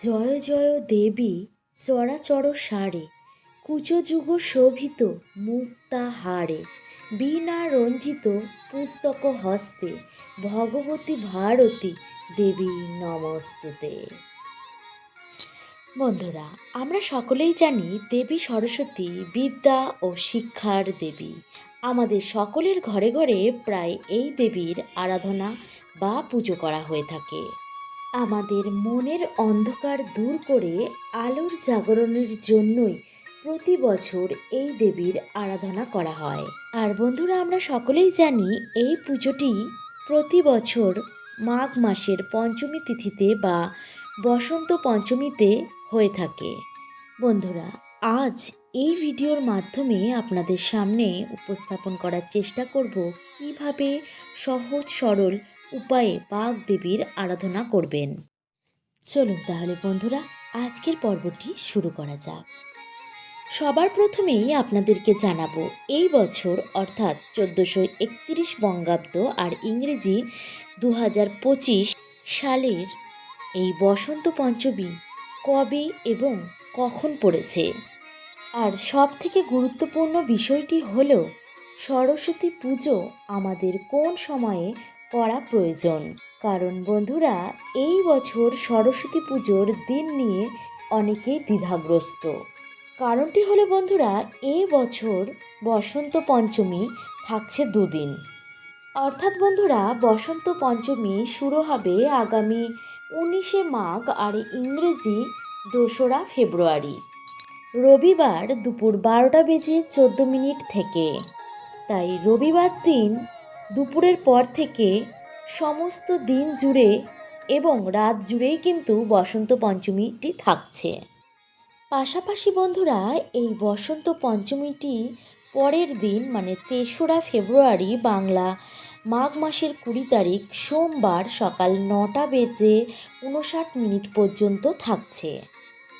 জয় জয় দেবী চরাচর সারে কুচযুগ শোভিত মুক্তা হারে। বীণা রঞ্জিত পুস্তক হস্তে, ভগবতী ভারতী দেবী নমস্তুতে। বন্ধুরা, আমরা সকলেই জানি দেবী সরস্বতী বিদ্যা ও শিক্ষার দেবী। আমাদের সকলের ঘরে ঘরে প্রায় এই দেবীর আরাধনা বা পুজো করা হয়ে থাকে। আমাদের মনের অন্ধকার দূর করে আলোর জাগরণের জন্যই প্রতি বছর এই দেবীর আরাধনা করা হয়। আর বন্ধুরা, আমরা সকলেই জানি এই পুজোটি প্রতি বছর মাঘ মাসের পঞ্চমী তিথিতে বা বসন্ত পঞ্চমীতে হয়ে থাকে। বন্ধুরা, আজ এই ভিডিওর মাধ্যমে আপনাদের সামনে উপস্থাপন করার চেষ্টা করব কীভাবে সহজ সরল উপায়ে বাঘ দেবীর আরাধনা করবেন। চলুন তাহলে বন্ধুরা, আজকের পর্বটি শুরু করা যাক। সবার প্রথমেই আপনাদেরকে জানাব, এই বছর অর্থাৎ চোদ্দোশো একত্রিশ বঙ্গাব্দ আর ইংরেজি দু হাজার পঁচিশ সালের এই বসন্ত পঞ্চমী কবে এবং কখন পড়েছে? আর সব থেকে গুরুত্বপূর্ণ বিষয়টি হলো, সরস্বতী পুজো আমাদের কোন সময়ে করা প্রয়োজন। কারণ বন্ধুরা, এই বছর সরস্বতী পুজোর দিন নিয়ে অনেকেই দ্বিধাগ্রস্ত। কারণটি হলো বন্ধুরা এই বছর বসন্ত পঞ্চমী থাকছে দুদিন। অর্থাৎ বন্ধুরা, বসন্ত পঞ্চমী শুরু হবে আগামী উনিশে মাঘ আর ইংরেজি দোসরা ফেব্রুয়ারি। রবিবার দুপুর বারোটা বেজে চোদ্দ মিনিট থেকে। তাই রবিবার দিন দুপুরের পর থেকে সমস্ত দিন জুড়ে এবং রাত জুড়েই কিন্তু বসন্ত পঞ্চমীটি থাকছে। পাশাপাশি বন্ধুরা, এই বসন্ত পঞ্চমীটি পরের দিন মানে তেসরা ফেব্রুয়ারি, বাংলা মাঘ মাসের কুড়ি তারিখ, সোমবার সকাল নটা বেজে উনষাট মিনিট পর্যন্ত থাকছে।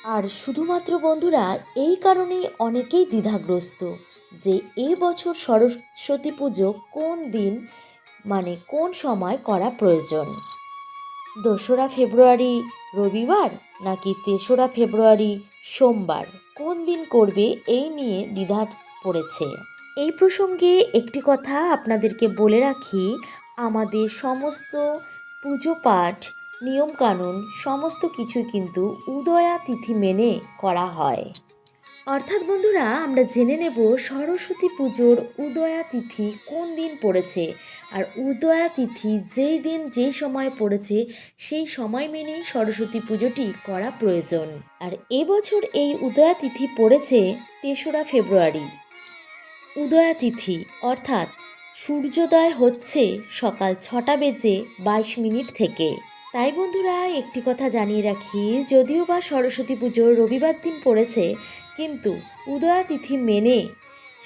আর শুধুমাত্র বন্ধুরা, এই কারণেই অনেকেই দ্বিধাগ্রস্ত। যে এই বছর সরস্বতী পুজো কোন দিন মানে কোন সময় করা প্রয়োজন? দোসরা ফেব্রুয়ারি রবিবার নাকি তেসরা ফেব্রুয়ারি সোমবার? কোন দিন করবে এই নিয়ে দ্বিধা পড়েছে? এই প্রসঙ্গে একটি কথা আপনাদেরকে বলে রাখি, আমাদের সমস্ত পুজো পাঠ, নিয়মকানুন, সমস্ত কিছু কিন্তু উদয়া তিথি মেনে করা হয়। অর্থাৎ বন্ধুরা, আমরা জেনে নেব সরস্বতী পুজোর উদয়া তিথি কোন দিন পড়েছে। আর উদয়া তিথি যেই দিন, যেই সময় পড়েছে, সেই সময় মেনেই সরস্বতী পুজোটি করা প্রয়োজন। আর এবছর এই উদয়া তিথি পড়েছে তেসরা ফেব্রুয়ারি। উদয়া তিথি, অর্থাৎ সূর্যোদয় হচ্ছে সকাল ছটা বেজে বাইশ মিনিট থেকে। তাই বন্ধুরা, একটি কথা জানিয়ে রাখি, যদিও বা সরস্বতী পুজোর রবিবার দিন পড়েছে কিন্তু উদয়া তিথি মেনে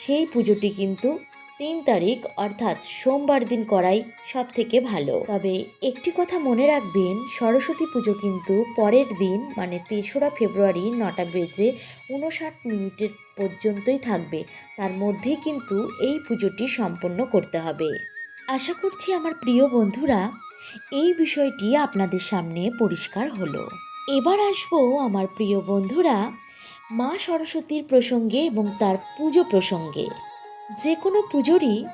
সেই পুজোটি কিন্তু তিন তারিখ, অর্থাৎ সোমবার দিন করাই সব থেকে ভালো। তবে একটি কথা মনে রাখবেন, সরস্বতী পুজো কিন্তু পরের দিন মানে তেসরা ফেব্রুয়ারি নটা বেজে উনষাট মিনিটের পর্যন্তই থাকবে। তার মধ্যেই কিন্তু এই পুজোটি সম্পন্ন করতে হবে। আশা করছি আমার প্রিয় বন্ধুরা, এই বিষয়টি আপনাদের সামনে পরিষ্কার হলো। এবার আসব আমার প্রিয় বন্ধুরা মা সরস্বতীর প্রসঙ্গে এবং তার পুজো প্রসঙ্গে। যে কোনো পুজোরই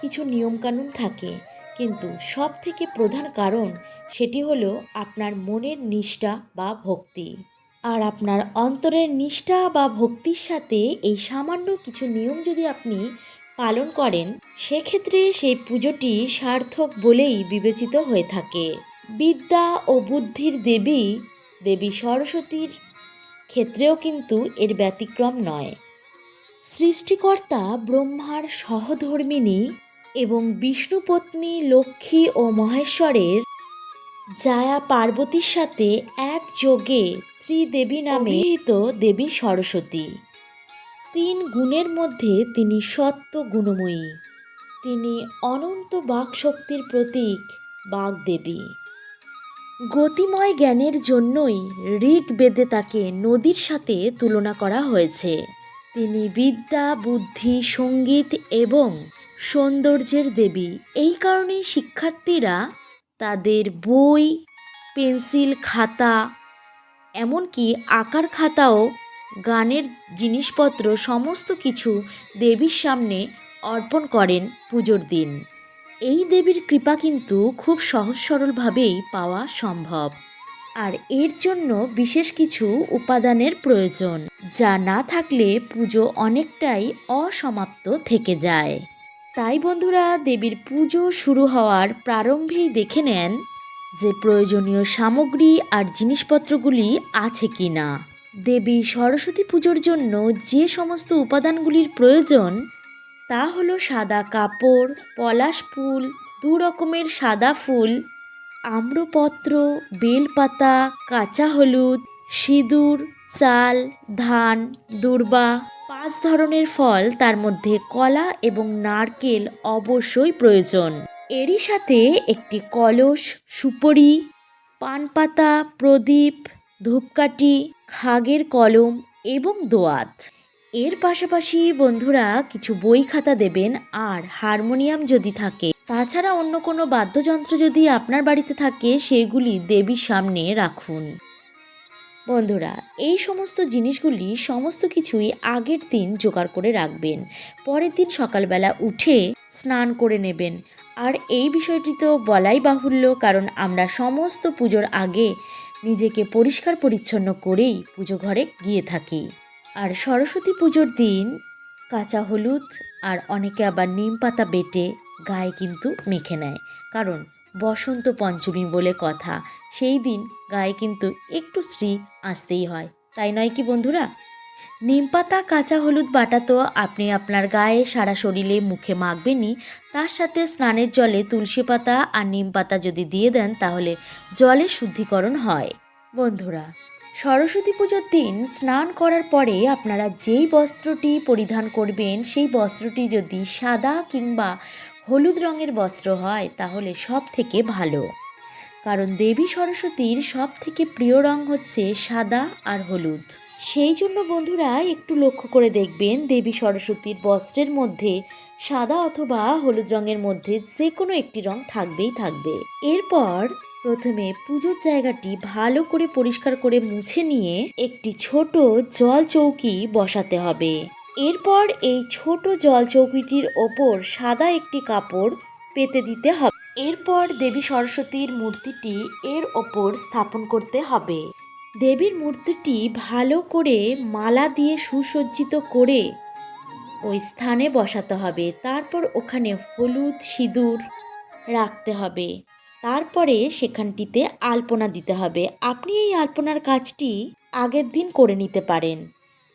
কিছু নিয়মকানুন থাকে, কিন্তু সব থেকে প্রধান কারণ সেটি হলো আপনার মনের নিষ্ঠা বা ভক্তি। আর আপনার অন্তরের নিষ্ঠা বা ভক্তির সাথে এই সামান্য কিছু নিয়ম যদি আপনি পালন করেন, সেক্ষেত্রে সেই পুজোটি সার্থক বলেই বিবেচিত হয়ে থাকে। বিদ্যা ও বুদ্ধির দেবী দেবী সরস্বতীর ক্ষেত্রেও কিন্তু এর ব্যতিক্রম নয়। সৃষ্টিকর্তা ব্রহ্মার সহধর্মিণী এবং বিষ্ণুপত্নী লক্ষ্মী ও মহেশ্বরের জায়া পার্বতীর সাথে এক যোগে ত্রিদেবী নামে দেবী সরস্বতী। তিন গুণের মধ্যে তিনি সত্য গুণময়ী। তিনি অনন্ত বাকশক্তির প্রতীক বাগদেবী। গতিময় জ্ঞানের জন্যই ঋগ বেদে তাকে নদীর সাথে তুলনা করা হয়েছে। তিনি বিদ্যা, বুদ্ধি, সংগীত এবং সৌন্দর্যের দেবী। এই কারণেই শিক্ষার্থীরা তাদের বই, পেন্সিল, খাতা, এমনকি আঁকার খাতাও, গানের জিনিসপত্র, সমস্ত কিছু দেবীর সামনে অর্পণ করেন পুজোর দিন। এই দেবীর কৃপা কিন্তু খুব সহজ সরলভাবেই পাওয়া সম্ভব। আর এর জন্য বিশেষ কিছু উপাদানের প্রয়োজন, যা না থাকলে পুজো অনেকটাই অসমাপ্ত থেকে যায়। তাই বন্ধুরা, দেবীর পুজো শুরু হওয়ার প্রারম্ভেই দেখে নেন যে প্রয়োজনীয় সামগ্রী আর জিনিসপত্রগুলি আছে কি না। দেবী সরস্বতী পুজোর জন্য যে সমস্ত উপাদানগুলির প্রয়োজন তা হলো সাদা কাপড়, পলাশ ফুল, দু রকমের সাদা ফুল, আম্রপত্র, বেলপাতা, কাঁচা হলুদ, সিঁদুর, চাল, ধান, দূর্বা, পাঁচ ধরনের ফল তার মধ্যে কলা এবং নারকেল অবশ্যই প্রয়োজন। এরই সাথে একটি কলস, সুপরি, পানপাতা, প্রদীপ, ধূপকাঠি, খাগের কলম এবং দোয়াত। এর পাশাপাশি বন্ধুরা কিছু বই খাতা দেবেন আর হারমোনিয়াম যদি থাকে। তাছাড়া অন্য কোনো বাদ্যযন্ত্র যদি আপনার বাড়িতে থাকে, সেগুলি দেবীর সামনে রাখুন। বন্ধুরা, এই সমস্ত জিনিসগুলি সমস্ত কিছুই আগের দিন জোগাড় করে রাখবেন। পরের দিন সকালবেলা উঠে স্নান করে নেবেন। আর এই বিষয়টি তো বলাই বাহুল্য, কারণ আমরা সমস্ত পুজোর আগে নিজেকে পরিষ্কার পরিচ্ছন্ন করেই পুজো ঘরে গিয়ে থাকি। আর সরস্বতী পুজোর দিন কাঁচা হলুদ আর অনেকে আবার নিম পাতা বেটে গায়ে কিন্তু মেখে নেয়। কারণ বসন্ত পঞ্চমী বলে কথা, সেই দিন গায়ে কিন্তু একটু শ্রী আসতেই হয়। তাই নয় কি বন্ধুরা? নিম পাতা, কাঁচা হলুদ বাটা তো আপনি আপনার গায়ে সারা শরীরে মুখে মাখবেনই। তার সাথে স্নানের জলে তুলসী পাতা আর নিম পাতা যদি দিয়ে দেন তাহলে জলের শুদ্ধিকরণ হয়। বন্ধুরা সরস্বতী পুজোর দিন স্নান করার পরে আপনারা যেই বস্ত্রটি পরিধান করবেন, সেই বস্ত্রটি যদি সাদা কিংবা হলুদ রঙের বস্ত্র হয়, তাহলে সব থেকে ভালো। কারণ দেবী সরস্বতীর সব থেকে প্রিয় রং হচ্ছে সাদা আর হলুদ। সেই জন্য বন্ধুরা একটু লক্ষ্য করে দেখবেন, দেবী সরস্বতীর বস্ত্রের মধ্যে সাদা অথবা হলুদ রঙের মধ্যে যে কোনো একটি রং থাকবেই থাকবে। এরপর প্রথমে পুজোর জায়গাটি ভালো করে পরিষ্কার করে মুছে নিয়ে একটি ছোট জল চৌকি বসাতে হবে। এরপর এই ছোট জল চৌকিটির ওপর সাদা একটি কাপড় পেতে দিতে হবে। এরপর দেবী সরস্বতীর মূর্তিটি এর ওপর স্থাপন করতে হবে। দেবীর মূর্তিটি ভালো করে মালা দিয়ে সুসজ্জিত করে ওই স্থানে বসাতে হবে। তারপর ওখানে হলুদ সিঁদুর রাখতে হবে। তারপরে সেখানটিতে আলপনা দিতে হবে। আপনি এই আলপনার কাজটি আগের দিন করে নিতে পারেন।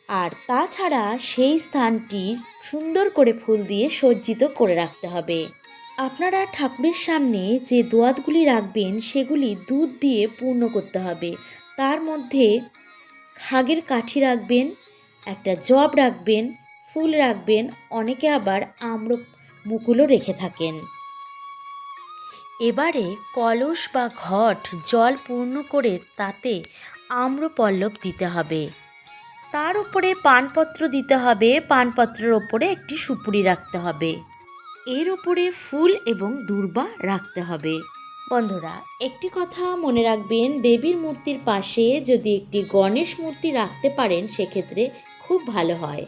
আর তাছাড়া সেই স্থানটি সুন্দর করে ফুল দিয়ে সজ্জিত করে রাখতে হবে। আপনারা ঠাকুরের সামনে যে দোয়াতগুলি রাখবেন, সেগুলি দুধ দিয়ে পূর্ণ করতে হবে। তার মধ্যে খাগের কাঠি রাখবেন, একটা জব রাখবেন, ফুল রাখবেন, অনেকে আবার আম্র মুকুলও রেখে থাকেন। এবারে কলস বা ঘট জল পূর্ণ করে তাতে আম্রপল্লব দিতে হবে। তার উপরে পানপত্র দিতে হবে। পানপত্রের ওপরে একটি সুপুরি রাখতে হবে। এর উপরে ফুল এবং দূর্বা রাখতে হবে। বন্ধুরা, একটি কথা মনে রাখবেন, দেবীর মূর্তির পাশে যদি একটি গণেশ মূর্তি রাখতে পারেন, সেক্ষেত্রে খুব ভালো হয়।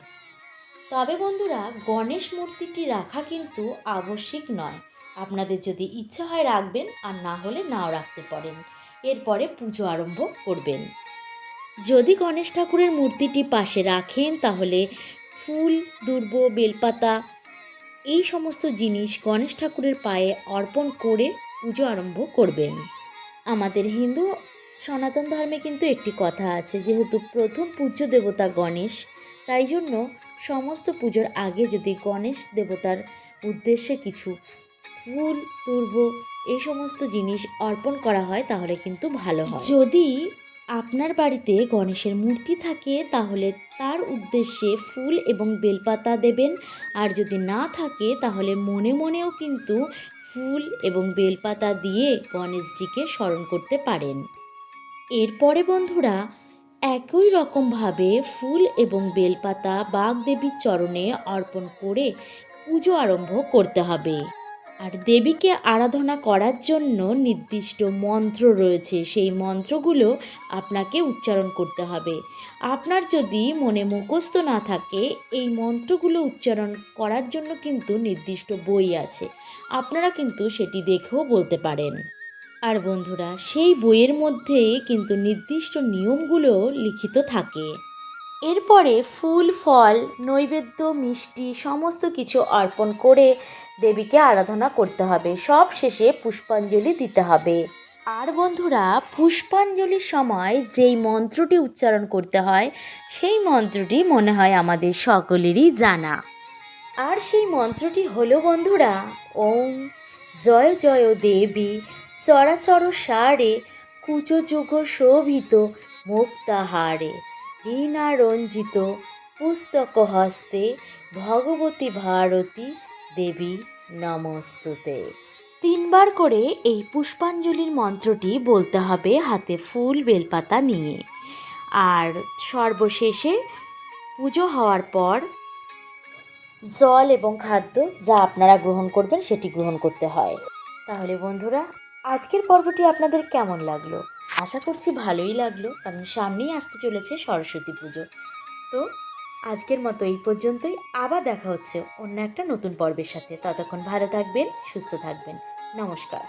তবে বন্ধুরা, গণেশ মূর্তিটি রাখা কিন্তু আবশ্যিক নয়। আপনাদের যদি ইচ্ছা হয় রাখবেন, আর না হলে নাও রাখতে পারেন। এরপরে পুজো আরম্ভ করবেন। যদি গণেশ ঠাকুরের মূর্তিটি পাশে রাখেন, তাহলে ফুল, দুর্ব, বেলপাতা, এই সমস্ত জিনিস গণেশ ঠাকুরের পায়ে অর্পণ করে পুজো আরম্ভ করবেন। আমাদের হিন্দু সনাতন ধর্মে কিন্তু একটি কথা আছে, যেহেতু প্রথম পূজ্য দেবতা গণেশ, তাই জন্য সমস্ত পুজোর আগে যদি গণেশ দেবতার উদ্দেশ্যে কিছু ফুল দুর্ব এই সমস্ত জিনিস অর্পণ করা হয় তাহলে কিন্তু ভালো হয়। যদি আপনার বাড়িতে গণেশের মূর্তি থাকে, তাহলে তার উদ্দেশ্যে ফুল এবং বেলপাতা দেবেন। আর যদি না থাকে, তাহলে মনে মনেও কিন্তু ফুল এবং বেলপাতা দিয়ে গণেশজিকে স্মরণ করতে পারেন। এরপরে বন্ধুরা, একই রকমভাবে ফুল এবং বেলপাতা বাগদেবীর চরণে অর্পণ করে পুজো আরম্ভ করতে হবে। আর দেবীকে আরাধনা করার জন্য নির্দিষ্ট মন্ত্র রয়েছে। সেই মন্ত্রগুলো আপনাকে উচ্চারণ করতে হবে। আপনার যদি মনে মুখস্থ না থাকে, এই মন্ত্রগুলো উচ্চারণ করার জন্য কিন্তু নির্দিষ্ট বই আছে। আপনারা কিন্তু সেটি দেখেও বলতে পারেন। আর বন্ধুরা, সেই বইয়ের মধ্যে কিন্তু নির্দিষ্ট নিয়মগুলো লিখিত থাকে। এরপরে ফুল, ফল, নৈবেদ্য, মিষ্টি সমস্ত কিছু অর্পণ করে দেবীকে আরাধনা করতে হবে। সব শেষে পুষ্পাঞ্জলি দিতে হবে। আর বন্ধুরা, পুষ্পাঞ্জলির সময় যেই মন্ত্রটি উচ্চারণ করতে হয়, সেই মন্ত্রটি মনে হয় আমাদের সকলেরই জানা। আর সেই মন্ত্রটি হলো, বন্ধুরা, ওম, জয় জয় দেবী, চরাচর সারে কুচযুগ শোভিত, মুক্তাহারে। বীণা রঞ্জিত পুস্তক হস্তে ভগবতী ভারতী দেবী নমস্তুতে। তিনবার করে এই পুষ্পাঞ্জলির মন্ত্রটি বলতে হবে হাতে ফুল, বেলপাতা নিয়ে। আর সর্বশেষে পুজো হওয়ার পর জল এবং খাদ্য যা আপনারা গ্রহণ করবেন সেটি গ্রহণ করতে হয়। তাহলে বন্ধুরা, আজকের পর্বটি আপনাদের কেমন লাগল? আশা করছি ভালোই লাগল, কারণ সামনেই আসতে চলেছে সরস্বতী পুজো। তো আজকের মতো এই পর্যন্তই, আবার দেখা হচ্ছে অন্য একটা নতুন পর্বের সাথে। ততক্ষণ ভালো থাকবেন, সুস্থ থাকবেন। নমস্কার।